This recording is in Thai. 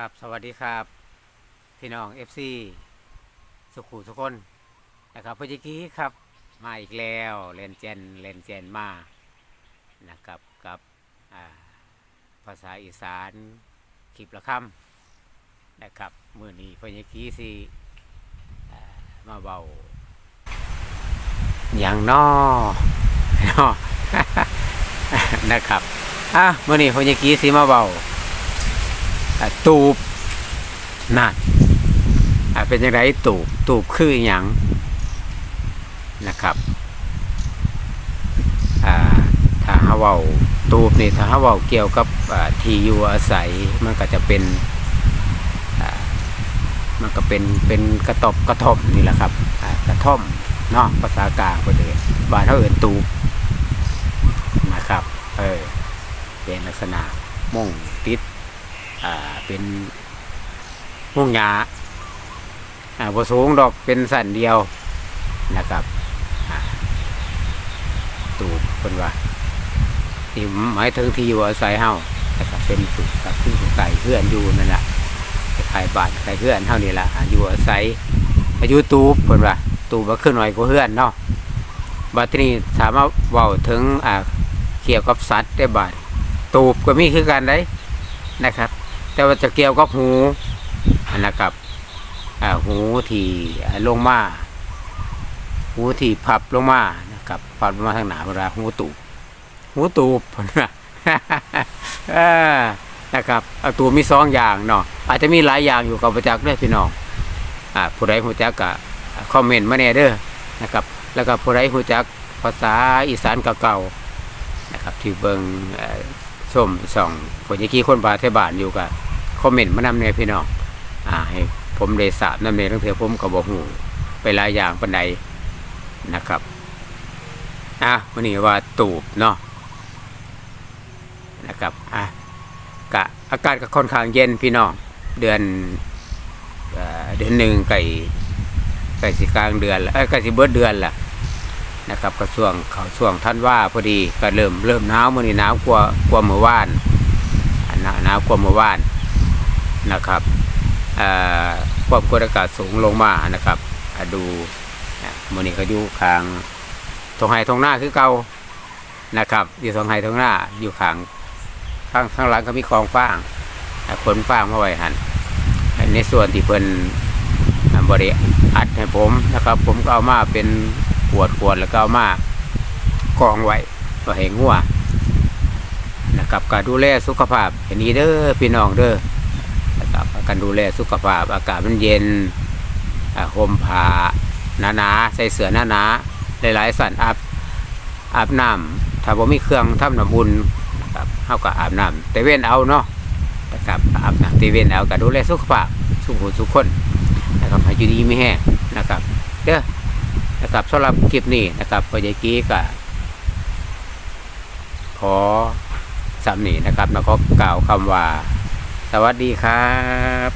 ครับ สวัสดีครับ พี่น้อง FC สุขุสุคนนะครับพจิกี้ครับ มาอีกแล้วเลนเจนเลนเจนมานะครับกับภาษาอีสานคลิปละคำนะครับมือนี้พจิกี้สิมาเบาอย่างนอนะนะครับอะมือนี้พจิกี้สิมาเบา ตูบนั่นเป็นยังไงตูบตูบคืออย่างนะครับอ่าถ้าฮาเวาตูบนี่ถ้าฮาเวาเกี่ยวกับที่อยู่อาศัยมันก็จะเป็นมันก็เป็นเป็นกระตอบกระท่อมนี่แหละครับกระท่อมเนาะภาษากลางไปเลยบานเขาเอินตูบนะครับ เออเป็นลักษณะม่งติด เป็นมุ่งหยาบสูงดอกเป็นสันเดียวนะครับตูบเป็นว่าที่หมายถึงที่อยู่อาศัยเฮานะครับเป็นตูบกับที่ไก่เพื่อนอยู่นั่นแหละไก่บานไก่เพื่อนเฮานี่แหละอยู่อาศัยอายุตูบเป็นว่าตูบมาขึ้นหน่อยกว่าเพื่อนเนาะบัดนี้ถามว่าเว้าถึงอ่าเกี่ยวกับสัตว์ได้บาดตูบก็มีคือกันได้นะครับ แต่ว่าจะเกี่ยวกับหูนะครับหูที่ลงมาหูที่พับลงมานะครับพับลงมาทางหนาเวลาหูตูบหูตูบนะนะครับตูบมีสองอย่างเนาะอาจจะมีหลายอย่างอยู่กับประจักษ์ด้วยพี่น้องอ่าผู้ใดหูจักกะคอมเมนต์มาแน่เด้อนะครับ แล้วก็ผู้ใดหูจักภาษาอีสานเก่าๆนะครับที่เบิงเอ่อชมส่องผมจะกี้คนบาเทบานอยู่กับ คอมเมนต์มานำเนี่ยพี่น้องอ่าให้ผมได้สาบนำเนี่ยตั้งแต่ผมก็บอกหูไปหลายอย่างปันใดนะครับอะวันนี้ว่าตูบเนาะนะครับอะกะอากาศก็ค่อนข้างเย็นพี่น้องเดือนเดือนหนึ่งไก่ไก่สิกลางเดือนละเอ้ไก่สิเบิดเดือนละนะครับก็ช่วงเขาช่วงท่านว่าพอดีก็เริ่มเริ่มหนาวมื่อนี้หนาวกว่ากว่าเมื่อวานหนาวหนาวกว่าเมื่อวาน นะครับความกดอากาศสูงลงมานะครับดูมือนี้ก็อยู่ข้างทงไห้ทงหน้าคือเก่านะครับอยู่ทงไห้ทงหน้าอยู่ข้างข้างข้างหลังก็มีคลองฟางขนฟางมาไว้หันในส่วนที่เพิ่นบริอัดให้ผมนะครับ ผมก็เอามาเป็นขวดขวดแล้วก็เอามากองไว้ก็ให้งัวนะครับการดูแลสุขภาพอย่างนี้เด้อพี่น้องเด้อ การดูแลสุขภาพ อากาศมันเย็นห่มผ้าหนาๆใส่เสื้อหนาๆหลายๆสันอาบอาบน้ำถ้าบ่มีเครื่องทำน้ำบุญครับเฮาก็อาบน้ำแต่เว้นเอาเนาะนะครับอาบน้ำแต่เว้นเอาก็ดูแลสุขภาพสุขหูสุขคนนะครับให้อยู่ดีไม่แห้งนะครับเด้อนะครับสำหรับคลิปนี้นะครับปยกี้ก็ขอสำนีนะครับแล้วก็กล่าวคำว่า สวัสดีครับ